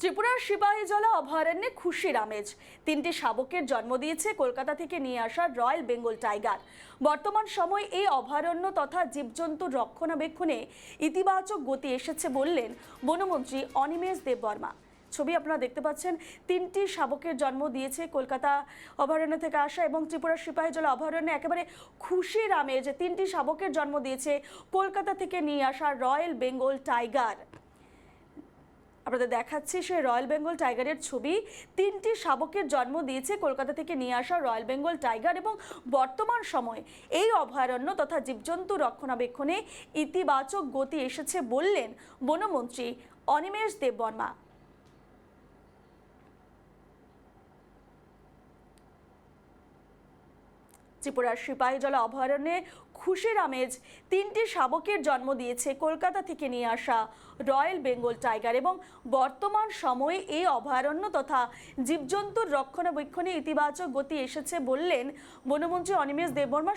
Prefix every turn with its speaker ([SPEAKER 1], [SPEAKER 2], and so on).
[SPEAKER 1] ত্রিপুরার সিপাহীজলা অভয়ারণ্যে খুশির আমেজ। তিনটি শাবকের জন্ম দিয়েছে কলকাতা থেকে নিয়ে আসা রয়্যাল বেঙ্গল টাইগার। বর্তমান সময় এই অভয়ারণ্য তথা জীবজন্তুর রক্ষণাবেক্ষণে ইতিবাচক গতি এসেছে বললেন বনমন্ত্রী অনিমেষ দেববর্মা। ছবি আপনারা দেখতে পাচ্ছেন, তিনটি শাবকের জন্ম দিয়েছে কলকাতা অভয়ারণ্য থেকে আসা এবং ত্রিপুরার সিপাহীজলা অভয়ারণ্যে একেবারে খুশির আমেজ। তিনটি শাবকের জন্ম দিয়েছে কলকাতা থেকে নিয়ে আসা রয়্যাল বেঙ্গল টাইগার। আপনাদের দেখাচ্ছি সেই রয়্যাল বেঙ্গল টাইগারের ছবি। তিনটি শাবকের জন্ম দিয়েছে কলকাতা থেকে নিয়ে আসা রয়্যাল বেঙ্গল টাইগার এবং বর্তমান সময়ে এই অভয়ারণ্য তথা জীবজন্তু রক্ষণাবেক্ষণে ইতিবাচক গতি এসেছে বললেন বনমন্ত্রী অনিমেষ দেববর্মা। ত্রিপুরার সিপাহীজলা অভয়ারণ্যে খুশির আমেজ, তিনটি শাবকের জন্ম দিয়েছে কলকাতা থেকে নিয়ে আসা রয়্যাল বেঙ্গল টাইগার এবং বর্তমান সময়ে এই অভয়ারণ্য তথা জীবজন্তুর রক্ষণাবেক্ষণে ইতিবাচক গতি এসেছে বললেন বনমন্ত্রী অনিমেষ দেববর্মা।